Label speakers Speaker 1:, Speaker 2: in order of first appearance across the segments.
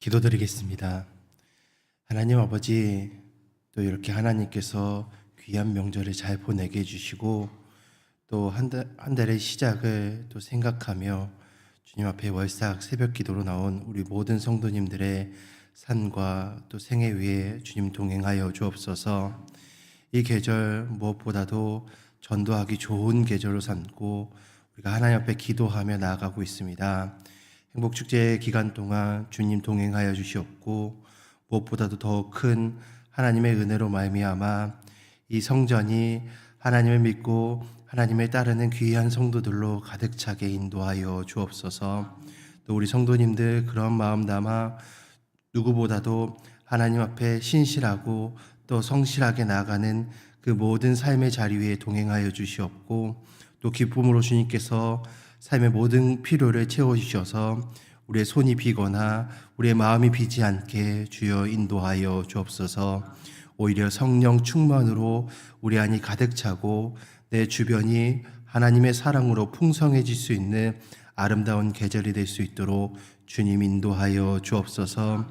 Speaker 1: 기도드리겠습니다. 하나님 아버지, 또 이렇게 하나님께서 귀한 명절을 잘 보내게 해주시고, 또 한 달의 시작을 또 생각하며 주님 앞에 월삭 새벽 기도로 나온 우리 모든 성도님들의 산과 또 생애 위에 주님 동행하여 주옵소서 이 계절 무엇보다도 전도하기 좋은 계절로 삼고 우리가 하나님 앞에 기도하며 나아가고 있습니다. 행복축제 기간 동안 주님 동행하여 주시옵고 무엇보다도 더 큰 하나님의 은혜로 말미암아 이 성전이 하나님을 믿고 하나님을 따르는 귀한 성도들로 가득 차게 인도하여 주옵소서. 또 우리 성도님들 그런 마음 담아 누구보다도 하나님 앞에 신실하고 또 성실하게 나아가는 그 모든 삶의 자리 위에 동행하여 주시옵고 또 기쁨으로 주님께서 삶의 모든 필요를 채워 주셔서 우리의 손이 비거나 우리의 마음이 비지 않게 주여 인도하여 주옵소서. 오히려 성령 충만으로 우리 안이 가득 차고 내 주변이 하나님의 사랑으로 풍성해질 수 있는 아름다운 계절이 될 수 있도록 주님 인도하여 주옵소서.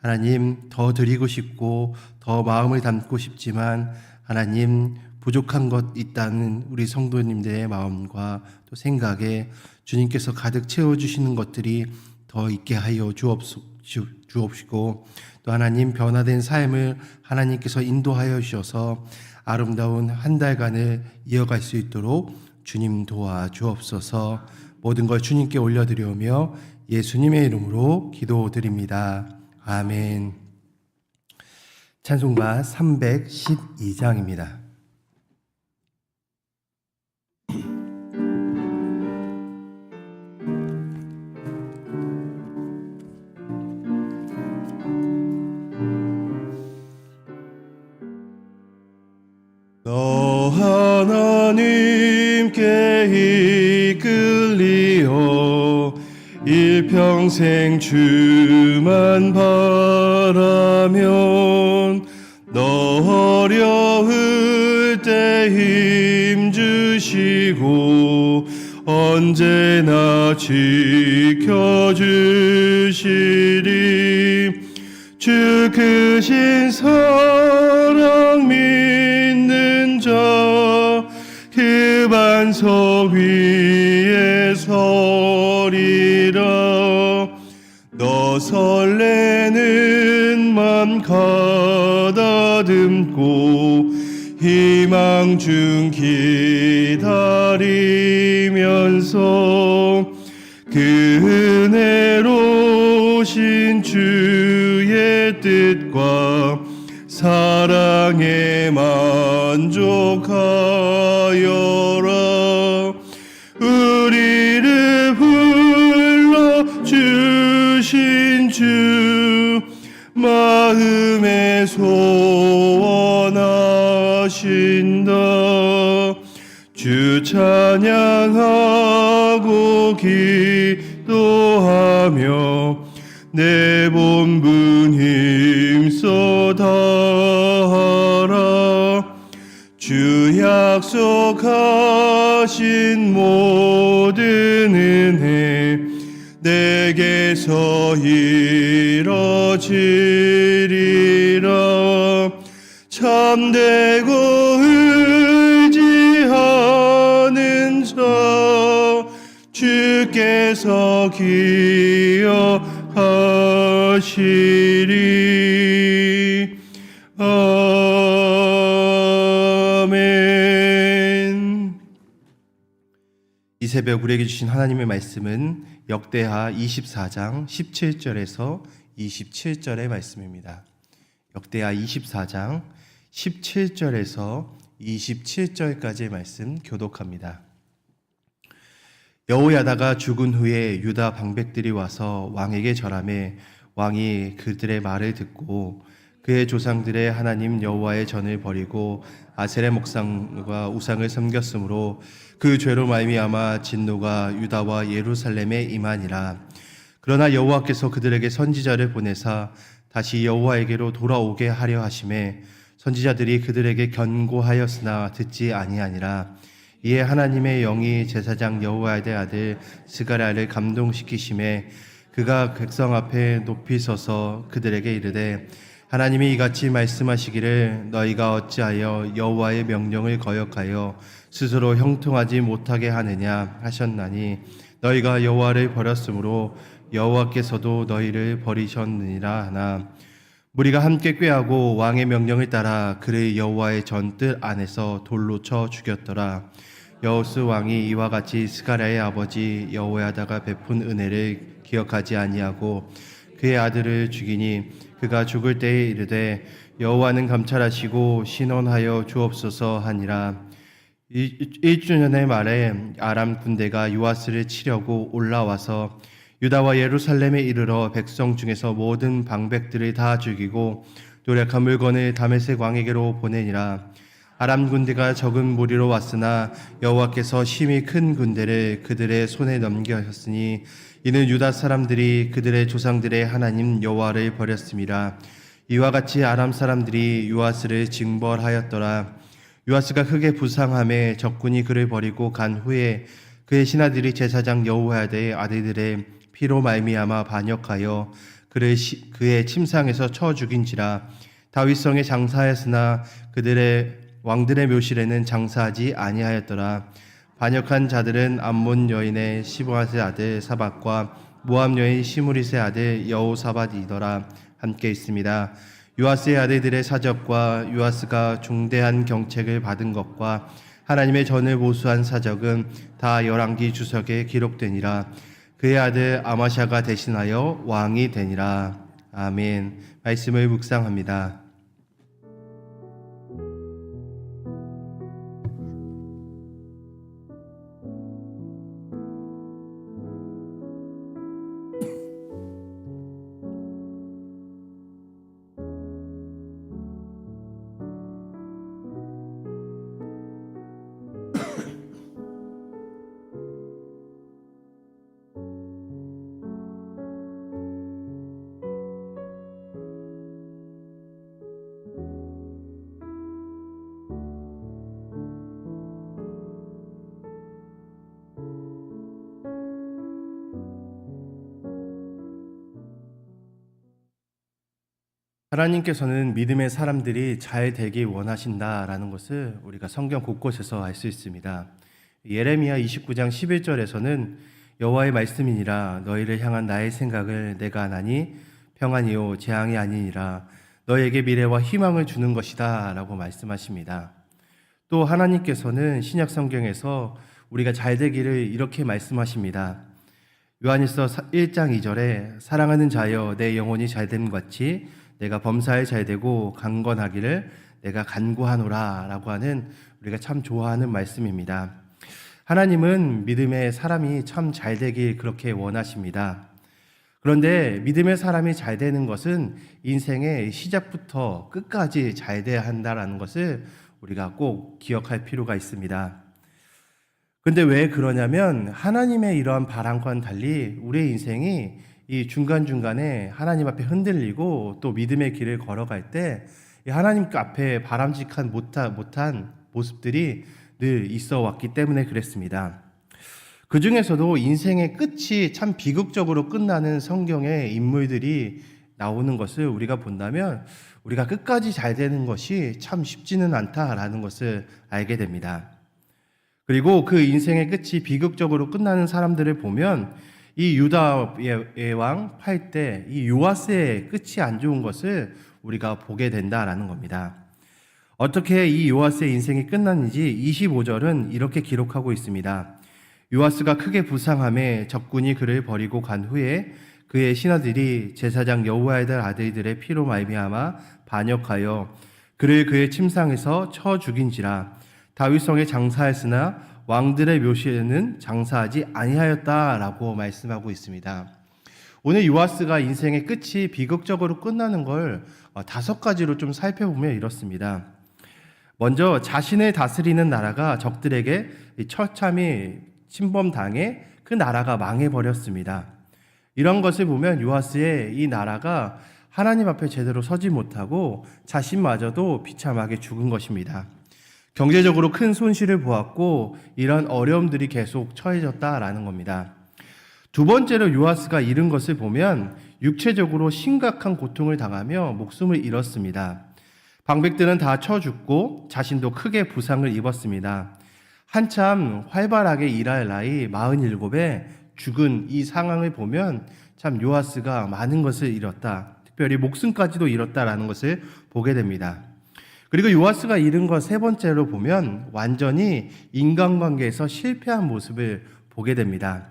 Speaker 1: 하나님 더 드리고 싶고 더 마음을 담고 싶지만 하나님 부족한 것 있다는 우리 성도님들의 마음과 또 생각에 주님께서 가득 채워 주시는 것들이 더 있게 하여 주옵시고 또 하나님 변화된 삶을 하나님께서 인도하여 주셔서 아름다운 한 달간을 이어갈 수 있도록 주님 도와 주옵소서 모든 걸 주님께 올려드리오며 예수님의 이름으로 기도드립니다. 아멘. 찬송가 312장입니다. 평생 주만 바라면 너 어려울 때 힘주시고 언제나 지켜주시리. 주 크신 사랑 믿는 자 그 반석 위에 서리라 너 설레는 맘 가다듬고 희망 중 기다리면서 그 은혜로 신 주의 뜻과 사랑에 만족하여라 마음에 소원하신다. 주 찬양하고 기도하며 내 본분 힘써 다하라 주 약속하신 모든 은혜 내게 서 이뤄지리라. 참되고 의지하는 자 주께서 기억하시리 새벽 우리에게 주신 하나님의 말씀은 역대하 24장 17절에서 27절의 말씀입니다. 역대하 24장 17절에서 27절까지의 말씀 교독합니다. 여호야다가 죽은 후에 유다 방백들이 와서 왕에게 절함해 왕이 그들의 말을 듣고 그의 조상들의 하나님 여호와의 전을 버리고 아세레 목상과 우상을 섬겼으므로 그 죄로 말미암아 진노가 유다와 예루살렘에 임하니라. 그러나 여호와께서 그들에게 선지자를 보내사 다시 여호와에게로 돌아오게 하려 하심에 선지자들이 그들에게 견고하였으나 듣지 아니하니라. 이에 하나님의 영이 제사장 여호와의 아들 스가랴를 감동시키심에 그가 백성 앞에 높이 서서 그들에게 이르되 하나님이 이같이 말씀하시기를 너희가 어찌하여 여호와의 명령을 거역하여 스스로 형통하지 못하게 하느냐 하셨나니 너희가 여호와를 버렸으므로 여호와께서도 너희를 버리셨느니라 하나 무리가 함께 꾀하고 왕의 명령을 따라 그를 여호와의 전뜰 안에서 돌로 쳐 죽였더라. 여호스 왕이 이와 같이 스가랴의 아버지 여호야다가 베푼 은혜를 기억하지 아니하고 그의 아들을 죽이니 그가 죽을 때에 이르되 여호와는 감찰하시고 신원하여 주옵소서 하니라. 일- 일주년의 말에 아람 군대가 요아스를 치려고 올라와서 유다와 예루살렘에 이르러 백성 중에서 모든 방백들을 다 죽이고 노력한 물건을 다메섹 왕에게로 보내니라. 아람 군대가 적은 무리로 왔으나 여호와께서 심히 큰 군대를 그들의 손에 넘겨셨으니 이는 유다 사람들이 그들의 조상들의 하나님 여호와를 버렸습니다. 이와 같이 아람 사람들이 요아스를 징벌하였더라. 요아스가 크게 부상함에 적군이 그를 버리고 간 후에 그의 신하들이 제사장 여호야다의 아들들의 피로 말미암아 반역하여 그를 시- 그의 침상에서 쳐 죽인지라 다윗성에 장사하였으나 그들의 왕들의 묘실에는 장사하지 아니하였더라 반역한 자들은 암몬 여인의 시보아스의 아들 사박과 모압 여인 시무리스의 아들 여호사밧이더라 함께 있습니다. 요아스의 아들들의 사적과 요아스가 중대한 경책을 받은 것과 하나님의 전을 모수한 사적은 다 열왕기 주석에 기록되니라. 그의 아들 아마샤가 대신하여 왕이 되니라. 아멘. 말씀을 묵상합니다. 하나님께서는 믿음의 사람들이 잘 되길 원하신다라는 것을 우리가 성경 곳곳에서 알 수 있습니다. 예레미야 29장 11절에서는 여호와의 말씀이니라 너희를 향한 나의 생각을 내가 아나니 평안이요 재앙이 아니니라 너에게 미래와 희망을 주는 것이다라고 말씀하십니다. 또 하나님께서는 신약 성경에서 우리가 잘 되기를 이렇게 말씀하십니다. 요한일서 1장 2절에 사랑하는 자여 내 영혼이 잘됨 같이 내가 범사에 잘 되고 강건하기를 내가 간구하노라라고 하는 우리가 참 좋아하는 말씀입니다. 하나님은 믿음의 사람이 참 잘 되길 그렇게 원하십니다. 그런데 믿음의 사람이 잘 되는 것은 인생의 시작부터 끝까지 잘 돼야 한다라는 것을 우리가 꼭 기억할 필요가 있습니다. 근데 왜 그러냐면 하나님의 이러한 바람과는 달리 우리의 인생이 이 중간중간에 하나님 앞에 흔들리고 또 믿음의 길을 걸어갈 때이 하나님 앞에 바람직한 못한, 못한 모습들이 늘 있어 왔기 때문에 그랬습니다. 그 중에서도 인생의 끝이 참 비극적으로 끝나는 성경의 인물들이 나오는 것을 우리가 본다면 우리가 끝까지 잘 되는 것이 참 쉽지는 않다라는 것을 알게 됩니다. 그리고 그 인생의 끝이 비극적으로 끝나는 사람들을 보면 이 유다의 왕 팔때 이 요아스의 끝이 안 좋은 것을 우리가 보게 된다라는 겁니다. 어떻게 이 요아스의 인생이 끝났는지 25절은 이렇게 기록하고 있습니다. 요아스가 크게 부상함에 적군이 그를 버리고 간 후에 그의 신하들이 제사장 여호와의 아들들의 피로 말미암아 반역하여 그를 그의 침상에서 쳐 죽인지라 다윗성에 장사했으나 왕들의 묘실에는 장사하지 아니하였다라고 말씀하고 있습니다. 오늘 요아스가 인생의 끝이 비극적으로 끝나는 걸 어, 다섯 가지로 좀 살펴보면 이렇습니다. 먼저 자신을 다스리는 나라가 적들에게 이 처참히 침범당해 그 나라가 망해 버렸습니다. 이런 것을 보면 요아스의 이 나라가 하나님 앞에 제대로 서지 못하고 자신마저도 비참하게 죽은 것입니다. 경제적으로 큰 손실을 보았고 이런 어려움들이 계속 처해졌다라는 겁니다. 두 번째로 요아스가 잃은 것을 보면 육체적으로 심각한 고통을 당하며 목숨을 잃었습니다. 방백들은 다 쳐 죽고 자신도 크게 부상을 입었습니다. 한참 활발하게 일할 나이 47에 죽은 이 상황을 보면 참 요아스가 많은 것을 잃었다. 특별히 목숨까지도 잃었다라는 것을 보게 됩니다. 그리고 요아스가 잃은 것 세 번째로 보면 완전히 인간관계에서 실패한 모습을 보게 됩니다.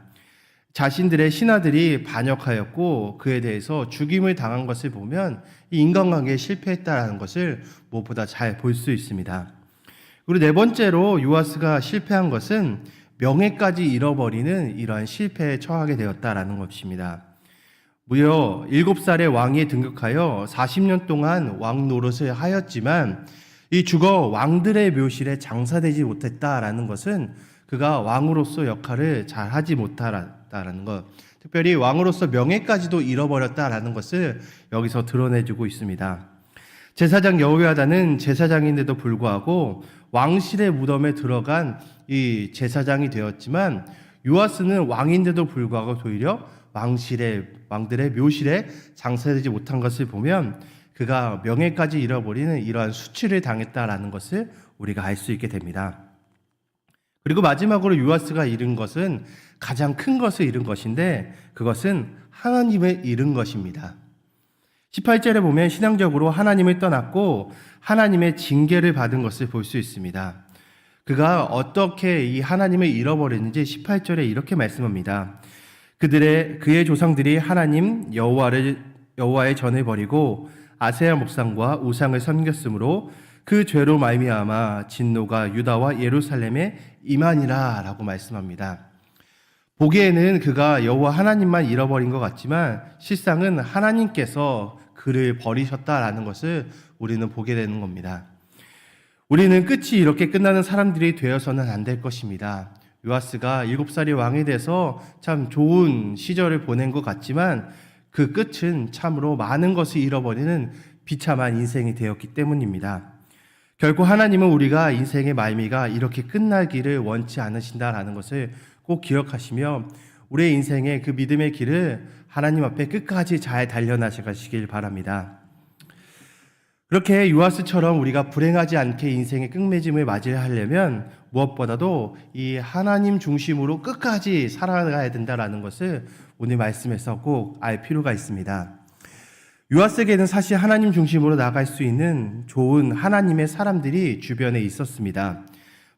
Speaker 1: 자신들의 신하들이 반역하였고 그에 대해서 죽임을 당한 것을 보면 이 인간관계에 실패했다라는 것을 무엇보다 잘 볼 수 있습니다. 그리고 네 번째로 요아스가 실패한 것은 명예까지 잃어버리는 이러한 실패에 처하게 되었다라는 것입니다. 무려 7살의 왕위에 등극하여 40년 동안 왕 노릇을 하였지만 이 죽어 왕들의 묘실에 장사되지 못했다라는 것은 그가 왕으로서 역할을 잘 하지 못했다라는 것. 특별히 왕으로서 명예까지도 잃어버렸다라는 것을 여기서 드러내주고 있습니다. 제사장 여호야다는 제사장인데도 불구하고 왕실의 무덤에 들어간 이 제사장이 되었지만 요아스는 왕인데도 불구하고 오히려 왕실의 왕들의 묘실에 장사되지 못한 것을 보면 그가 명예까지 잃어버리는 이러한 수치를 당했다라는 것을 우리가 알 수 있게 됩니다. 그리고 마지막으로 요아스가 잃은 것은 가장 큰 것을 잃은 것인데 그것은 하나님을 잃은 것입니다. 18절에 보면 신앙적으로 하나님을 떠났고 하나님의 징계를 받은 것을 볼 수 있습니다. 그가 어떻게 이 하나님을 잃어버렸는지 18절에 이렇게 말씀합니다. 그들의 그의 조상들이 하나님 여호와를 여호와의 전을 버리고 아세아 목상과 우상을 섬겼으므로 그 죄로 말미암아 진노가 유다와 예루살렘에 임하니라라고 말씀합니다. 보기에는 그가 여호와 하나님만 잃어버린 것 같지만 실상은 하나님께서 그를 버리셨다라는 것을 우리는 보게 되는 겁니다. 우리는 끝이 이렇게 끝나는 사람들이 되어서는 안 될 것입니다. 요아스가 일곱 살이 왕이 돼서 참 좋은 시절을 보낸 것 같지만 그 끝은 참으로 많은 것을 잃어버리는 비참한 인생이 되었기 때문입니다. 결국 하나님은 우리가 인생의 말미가 이렇게 끝나기를 원치 않으신다라는 것을 꼭 기억하시며 우리의 인생의 그 믿음의 길을 하나님 앞에 끝까지 잘 달려나가시길 바랍니다. 그렇게 유아스처럼 우리가 불행하지 않게 인생의 끝맺음을 맞이하려면 무엇보다도 이 하나님 중심으로 끝까지 살아가야 된다라는 것을 오늘 말씀에서 꼭 알 필요가 있습니다. 유아스에게는 사실 하나님 중심으로 나갈 수 있는 좋은 하나님의 사람들이 주변에 있었습니다.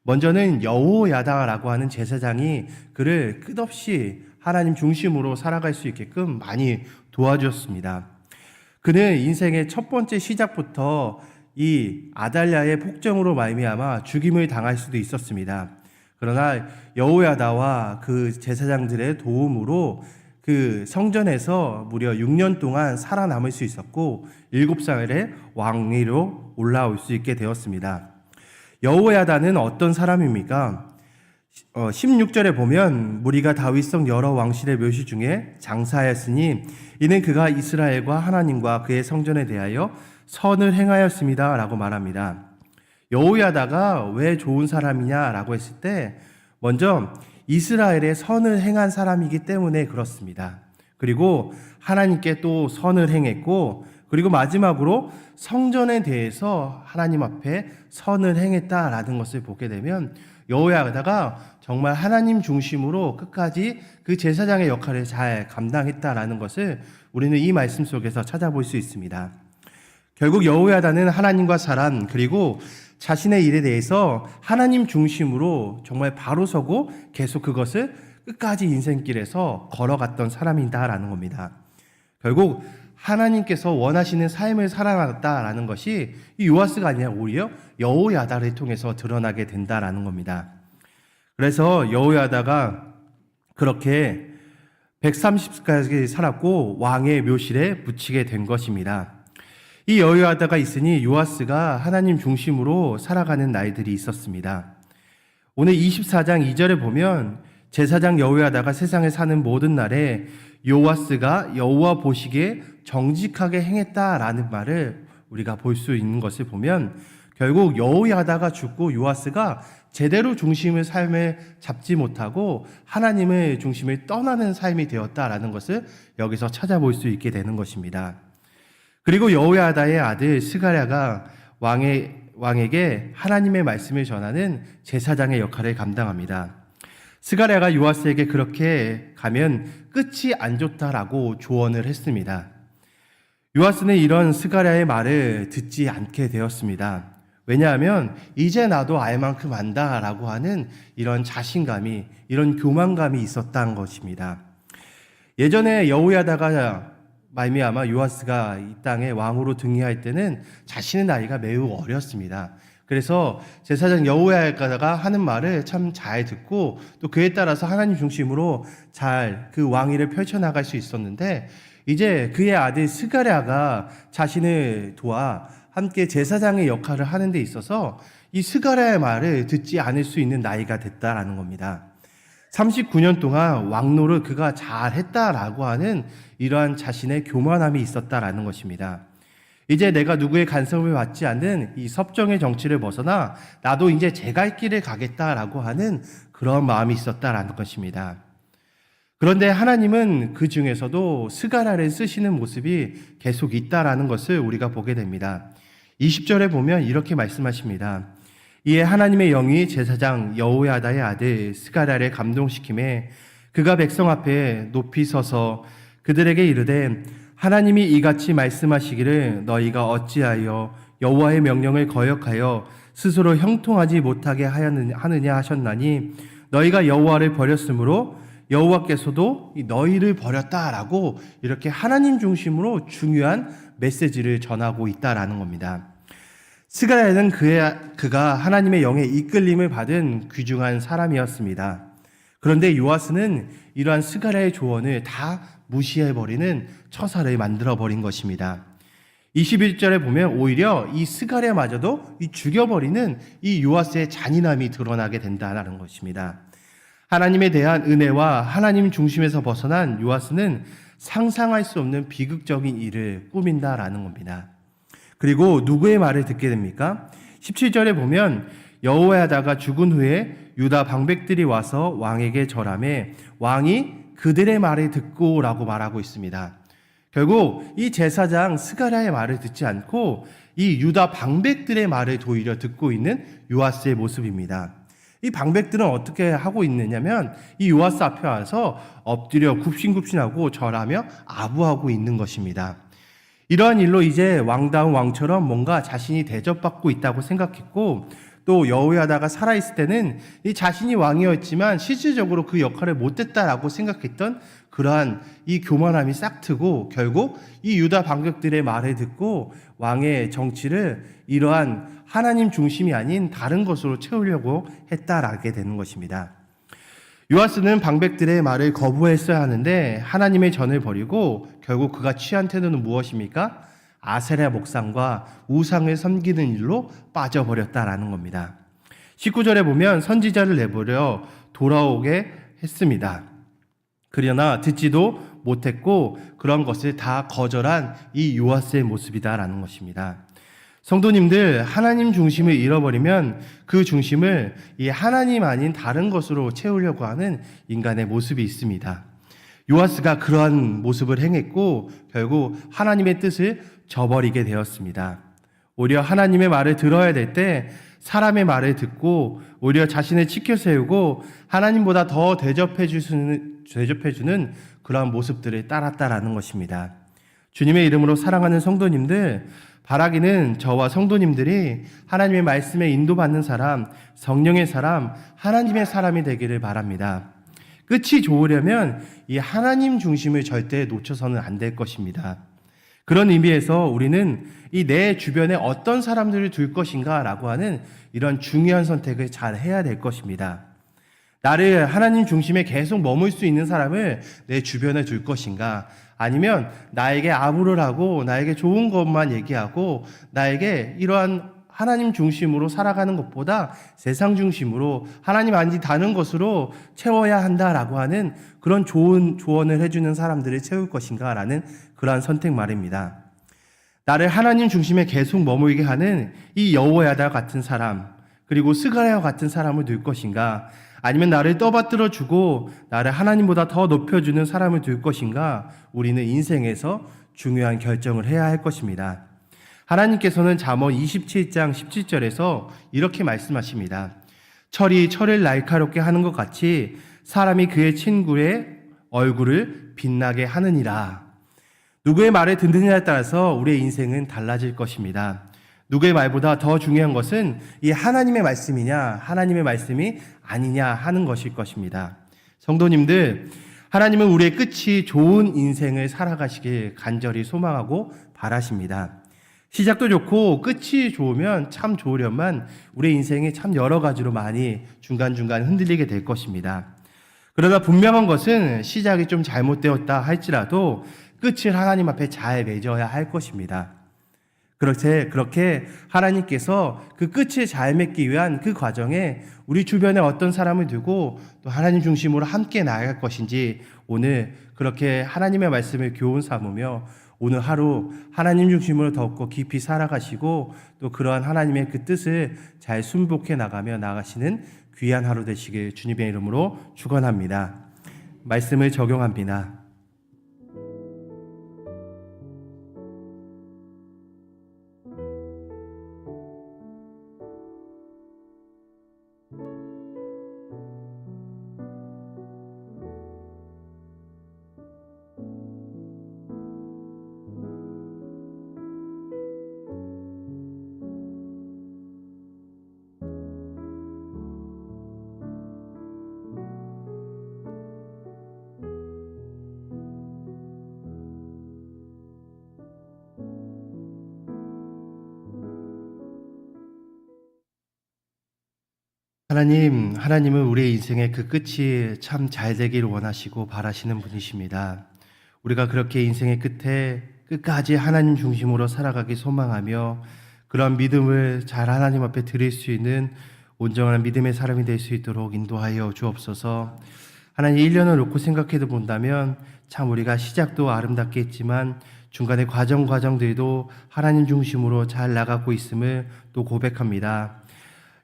Speaker 1: 먼저는 여호야다라고 하는 제사장이 그를 끝없이 하나님 중심으로 살아갈 수 있게끔 많이 도와주었습니다. 그는 인생의 첫 번째 시작부터 이 아달랴의 폭정으로 말미암아 죽임을 당할 수도 있었습니다. 그러나 여호야다와 그 제사장들의 도움으로 그 성전에서 무려 6년 동안 살아남을 수 있었고 7살에 왕위로 올라올 수 있게 되었습니다. 여호야다는 어떤 사람입니까? 어, 16절에 보면 무리가 다윗성 여러 왕실의 묘시 중에 장사하였으니 이는 그가 이스라엘과 하나님과 그의 성전에 대하여 선을 행하였습니다라고 말합니다. 여호야다가 왜 좋은 사람이냐라고 했을 때 먼저 이스라엘의 선을 행한 사람이기 때문에 그렇습니다. 그리고 하나님께 또 선을 행했고 그리고 마지막으로 성전에 대해서 하나님 앞에 선을 행했다라는 것을 보게 되면 여호야다가 정말 하나님 중심으로 끝까지 그 제사장의 역할을 잘 감당했다라는 것을 우리는 이 말씀 속에서 찾아볼 수 있습니다. 결국 여호야다는 하나님과 사람 그리고 자신의 일에 대해서 하나님 중심으로 정말 바로 서고 계속 그것을 끝까지 인생길에서 걸어갔던 사람이다라는 겁니다. 결국 하나님께서 원하시는 삶을 살아갔다라는 것이 이 요아스가 아니라 오히려 여호야다를 통해서 드러나게 된다라는 겁니다. 그래서 여호야다가 그렇게 130까지 살았고 왕의 묘실에 붙이게 된 것입니다. 이 여호야다가 있으니 요아스가 하나님 중심으로 살아가는 날들이 있었습니다. 오늘 24장 2절에 보면 제사장 여호야다가 세상에 사는 모든 날에 요아스가 여호와 보시기에 정직하게 행했다라는 말을 우리가 볼 수 있는 것을 보면 결국 여호야다가 죽고 요아스가 제대로 중심을 삶을 잡지 못하고 하나님의 중심을 떠나는 삶이 되었다라는 것을 여기서 찾아볼 수 있게 되는 것입니다. 그리고 여호야다의 아들 스가랴가 왕의 왕에게 하나님의 말씀을 전하는 제사장의 역할을 감당합니다. 스가랴가 요아스에게 그렇게 가면 끝이 안 좋다라고 조언을 했습니다. 요아스는 이런 스가랴의 말을 듣지 않게 되었습니다. 왜냐하면 이제 나도 알 만큼 안다라고 하는 이런 자신감이 이런 교만감이 있었다는 것입니다. 예전에 여호야다가 말미암아 요아스가 이 땅에 왕으로 등위할 때는 자신의 나이가 매우 어렸습니다. 그래서 제사장 여호야다가 하는 말을 참 잘 듣고 또 그에 따라서 하나님 중심으로 잘 그 왕위를 펼쳐나갈 수 있었는데 이제 그의 아들 스가랴가 자신을 도와 함께 제사장의 역할을 하는 데 있어서 이 스가랴의 말을 듣지 않을 수 있는 나이가 됐다라는 겁니다. 39년 동안 왕노를 그가 잘 했다라고 하는 이러한 자신의 교만함이 있었다라는 것입니다. 이제 내가 누구의 간섭을 받지 않는 이 섭정의 정치를 벗어나 나도 이제 제 갈 길을 가겠다라고 하는 그런 마음이 있었다라는 것입니다. 그런데 하나님은 그 중에서도 스가라를 쓰시는 모습이 계속 있다라는 것을 우리가 보게 됩니다. 20절에 보면 이렇게 말씀하십니다. 이에 하나님의 영이 제사장 여호야다의 아들 스가랴를 감동시킴에 그가 백성 앞에 높이 서서 그들에게 이르되 하나님이 이같이 말씀하시기를 너희가 어찌하여 여호와의 명령을 거역하여 스스로 형통하지 못하게 하느냐 하셨나니 너희가 여호와를 버렸으므로 여호와께서도 너희를 버렸다라고 이렇게 하나님 중심으로 중요한 메시지를 전하고 있다라는 겁니다. 스가랴는 그가 하나님의 영의 이끌림을 받은 귀중한 사람이었습니다. 그런데 요아스는 이러한 스가랴의 조언을 다 무시해버리는 처사를 만들어버린 것입니다. 21절에 보면 오히려 이 스가랴마저도 이 죽여버리는 이 요아스의 잔인함이 드러나게 된다는 것입니다. 하나님에 대한 은혜와 하나님 중심에서 벗어난 요아스는 상상할 수 없는 비극적인 일을 꾸민다라는 겁니다. 그리고 누구의 말을 듣게 됩니까? 17절에 보면 여호야다가 죽은 후에 유다 방백들이 와서 왕에게 절함에 왕이 그들의 말을 듣고라고 말하고 있습니다. 결국 이 제사장 스가랴의 말을 듣지 않고 이 유다 방백들의 말을 도리려 듣고 있는 요아스의 모습입니다. 이 방백들은 어떻게 하고 있느냐면 이 요아스 앞에 와서 엎드려 굽신굽신하고 절하며 아부하고 있는 것입니다. 이러한 일로 이제 왕다운 왕처럼 뭔가 자신이 대접받고 있다고 생각했고 또 여호야다가 살아있을 때는 이 자신이 왕이었지만 실질적으로 그 역할을 못했다라고 생각했던 그러한 이 교만함이 싹트고 결국 이 유다 반격들의 말을 듣고 왕의 정치를 이러한 하나님 중심이 아닌 다른 것으로 채우려고 했다라게 되는 것입니다. 요아스는 방백들의 말을 거부했어야 하는데 하나님의 전을 버리고 결국 그가 취한 태도는 무엇입니까? 아세라 목상과 우상을 섬기는 일로 빠져버렸다라는 겁니다. 19절에 보면 선지자를 내버려 돌아오게 했습니다. 그러나 듣지도 못했고 그런 것을 다 거절한 이 요아스의 모습이다라는 것입니다. 성도님들 하나님 중심을 잃어버리면 그 중심을 이 하나님 아닌 다른 것으로 채우려고 하는 인간의 모습이 있습니다. 요아스가 그러한 모습을 행했고 결국 하나님의 뜻을 저버리게 되었습니다. 오히려 하나님의 말을 들어야 될 때 사람의 말을 듣고 오히려 자신을 지켜 세우고 하나님보다 더 대접해 주는 대접해 주는 그러한 모습들을 따랐다라는 것입니다. 주님의 이름으로 사랑하는 성도님들 바라기는 저와 성도님들이 하나님의 말씀에 인도받는 사람, 성령의 사람, 하나님의 사람이 되기를 바랍니다. 끝이 좋으려면 이 하나님 중심을 절대 놓쳐서는 안 될 것입니다. 그런 의미에서 우리는 이 내 주변에 어떤 사람들을 둘 것인가 라고 하는 이런 중요한 선택을 잘 해야 될 것입니다. 나를 하나님 중심에 계속 머물 수 있는 사람을 내 주변에 둘 것인가? 아니면 나에게 아부를 하고 나에게 좋은 것만 얘기하고 나에게 이러한 하나님 중심으로 살아가는 것보다 세상 중심으로 하나님 아닌 다른 것으로 채워야 한다라고 하는 그런 좋은 조언을 해주는 사람들을 채울 것인가라는 그러한 선택 말입니다. 나를 하나님 중심에 계속 머물게 하는 이 여호야다 같은 사람, 그리고 스가랴와 같은 사람을 둘 것인가? 아니면 나를 떠받들어 주고 나를 하나님보다 더 높여주는 사람을 둘 것인가? 우리는 인생에서 중요한 결정을 해야 할 것입니다. 하나님께서는 잠언 27장 17절에서 이렇게 말씀하십니다. 철이 철을 날카롭게 하는 것 같이 사람이 그의 친구의 얼굴을 빛나게 하느니라. 누구의 말을 듣느냐에 따라서 우리의 인생은 달라질 것입니다. 누구의 말보다 더 중요한 것은 이 하나님의 말씀이냐, 하나님의 말씀이 아니냐 하는 것일 것입니다. 성도님들, 하나님은 우리의 끝이 좋은 인생을 살아가시길 간절히 소망하고 바라십니다. 시작도 좋고 끝이 좋으면 참 좋으련만 우리 인생이 참 여러 가지로 많이 중간중간 흔들리게 될 것입니다. 그러나 분명한 것은 시작이 좀 잘못되었다 할지라도 끝을 하나님 앞에 잘 맺어야 할 것입니다. 그렇게, 그렇게 하나님께서 그 끝을 잘 맺기 위한 그 과정에 우리 주변에 어떤 사람을 두고 또 하나님 중심으로 함께 나아갈 것인지 오늘 그렇게 하나님의 말씀을 교훈 삼으며 오늘 하루 하나님 중심으로 더욱더 깊이 살아가시고 또 그러한 하나님의 그 뜻을 잘 순복해 나가며 나가시는 귀한 하루 되시길 주님의 이름으로 축원합니다. 말씀을 적용합니다. 하나님, 하나님은 우리의 인생의 그 끝이 참 잘 되기를 원하시고 바라시는 분이십니다. 우리가 그렇게 인생의 끝에 끝까지 하나님 중심으로 살아가기 소망하며 그런 믿음을 잘 하나님 앞에 드릴 수 있는 온전한 믿음의 사람이 될 수 있도록 인도하여 주옵소서. 하나님 1년을 놓고 생각해 본다면 참 우리가 시작도 아름답게 했지만 중간에 과정 과정들도 하나님 중심으로 잘 나가고 있음을 또 고백합니다.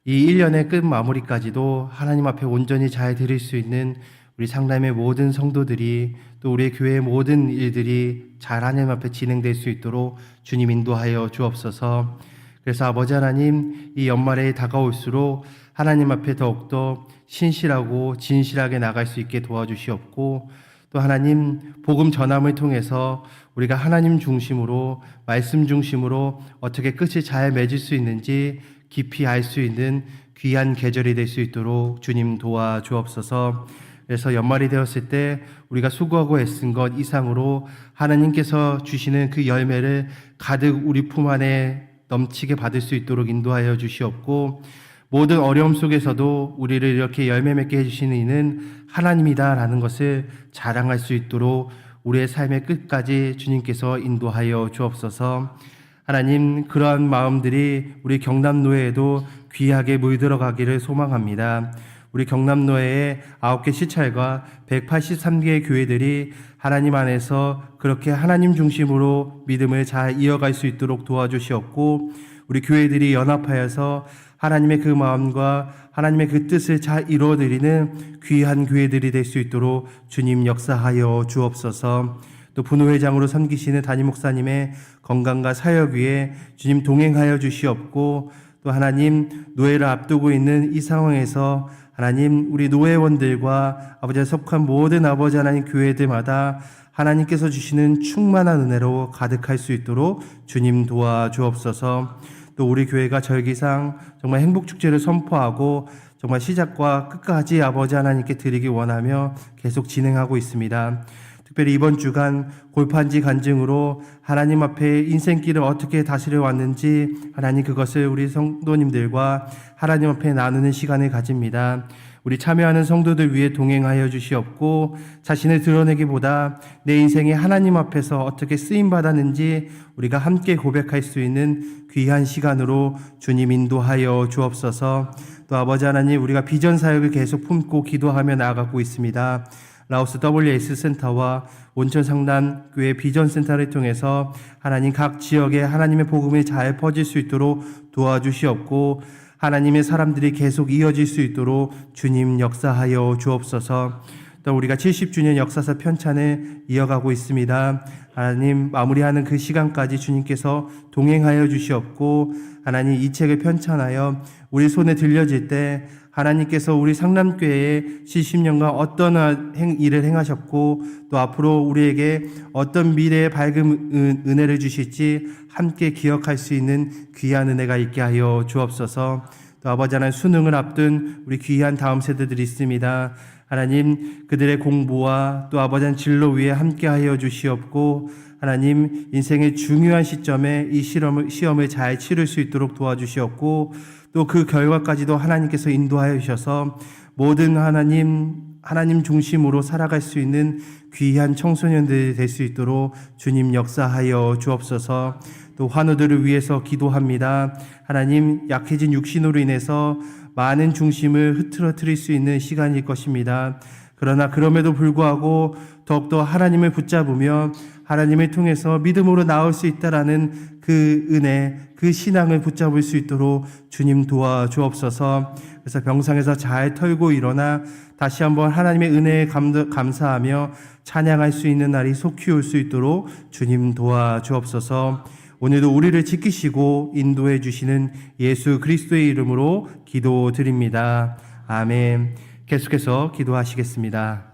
Speaker 1: 이 1년의 끝 마무리까지도 하나님 앞에 온전히 잘 드릴 수 있는 우리 상담의 모든 성도들이 또 우리 교회의 모든 일들이 잘 하나님 앞에 진행될 수 있도록 주님 인도하여 주옵소서. 그래서 아버지 하나님 이 연말에 다가올수록 하나님 앞에 더욱더 신실하고 진실하게 나갈 수 있게 도와주시옵고 또 하나님 복음 전함을 통해서 우리가 하나님 중심으로 말씀 중심으로 어떻게 끝이 잘 맺을 수 있는지 깊이 알 수 있는 귀한 계절이 될 수 있도록 주님 도와 주옵소서. 그래서 연말이 되었을 때 우리가 수고하고 애쓴 것 이상으로 하나님께서 주시는 그 열매를 가득 우리 품 안에 넘치게 받을 수 있도록 인도하여 주시옵고 모든 어려움 속에서도 우리를 이렇게 열매 맺게 해주시는 이는 하나님이다라는 것을 자랑할 수 있도록 우리의 삶의 끝까지 주님께서 인도하여 주옵소서. 하나님 그러한 마음들이 우리 경남노회에도 귀하게 물들어가기를 소망합니다. 우리 경남노회의 아홉 개 시찰과 183개의 교회들이 하나님 안에서 그렇게 하나님 중심으로 믿음을 잘 이어갈 수 있도록 도와주시었고 우리 교회들이 연합하여서 하나님의 그 마음과 하나님의 그 뜻을 잘 이루어드리는 귀한 교회들이 될 수 있도록 주님 역사하여 주옵소서. 또 분호회장으로 섬기시는 담임 목사님의 건강과 사역 위에 주님 동행하여 주시옵고 또 하나님 노예를 앞두고 있는 이 상황에서 하나님 우리 노회원들과 아버지의 속한 모든 아버지 하나님 교회들마다 하나님께서 주시는 충만한 은혜로 가득할 수 있도록 주님 도와 주옵소서. 또 우리 교회가 절기상 정말 행복 축제를 선포하고 정말 시작과 끝까지 아버지 하나님께 드리기 원하며 계속 진행하고 있습니다. 특별히 이번 주간 골판지 간증으로 하나님 앞에 인생길을 어떻게 다스려 왔는지 하나님 그것을 우리 성도님들과 하나님 앞에 나누는 시간을 가집니다. 우리 참여하는 성도들 위해 동행하여 주시옵고 자신을 드러내기보다 내 인생에 하나님 앞에서 어떻게 쓰임 받았는지 우리가 함께 고백할 수 있는 귀한 시간으로 주님 인도하여 주옵소서. 또 아버지 하나님 우리가 비전 사역을 계속 품고 기도하며 나아가고 있습니다. 라오스 WS 센터와 온천 상담 교회 비전 센터를 통해서 하나님 각 지역에 하나님의 복음이 잘 퍼질 수 있도록 도와주시옵고 하나님의 사람들이 계속 이어질 수 있도록 주님 역사하여 주옵소서. 또 우리가 70주년 역사사 편찬을 이어가고 있습니다. 하나님 마무리하는 그 시간까지 주님께서 동행하여 주시옵고 하나님 이 책을 편찬하여 우리 손에 들려질 때 하나님께서 우리 상남교회에 70년간 어떤 행- 일을 행하셨고 또 앞으로 우리에게 어떤 미래의 밝은 은- 은혜를 주실지 함께 기억할 수 있는 귀한 은혜가 있게 하여 주옵소서. 또 아버지 하나님 수능을 앞둔 우리 귀한 다음 세대들이 있습니다. 하나님 그들의 공부와 또 아버지 하나님 진로 위에 함께 하여 주시옵고 하나님 인생의 중요한 시점에 이 시험을, 시험을 잘 치를 수 있도록 도와주시옵고 또 그 결과까지도 하나님께서 인도하여 주셔서 모든 하나님 하나님 중심으로 살아갈 수 있는 귀한 청소년들이 될 수 있도록 주님 역사하여 주옵소서. 또 환우들을 위해서 기도합니다. 하나님 약해진 육신으로 인해서 많은 중심을 흐트러뜨릴 수 있는 시간일 것입니다. 그러나 그럼에도 불구하고 더욱더 하나님을 붙잡으며 하나님을 통해서 믿음으로 나올 수 있다라는 그 은혜, 그 신앙을 붙잡을 수 있도록 주님 도와주옵소서. 그래서 병상에서 잘 털고 일어나 다시 한번 하나님의 은혜에 감, 감사하며 찬양할 수 있는 날이 속히 올 수 있도록 주님 도와주옵소서. 오늘도 우리를 지키시고 인도해 주시는 예수 그리스도의 이름으로 기도드립니다. 아멘. 계속해서 기도하시겠습니다.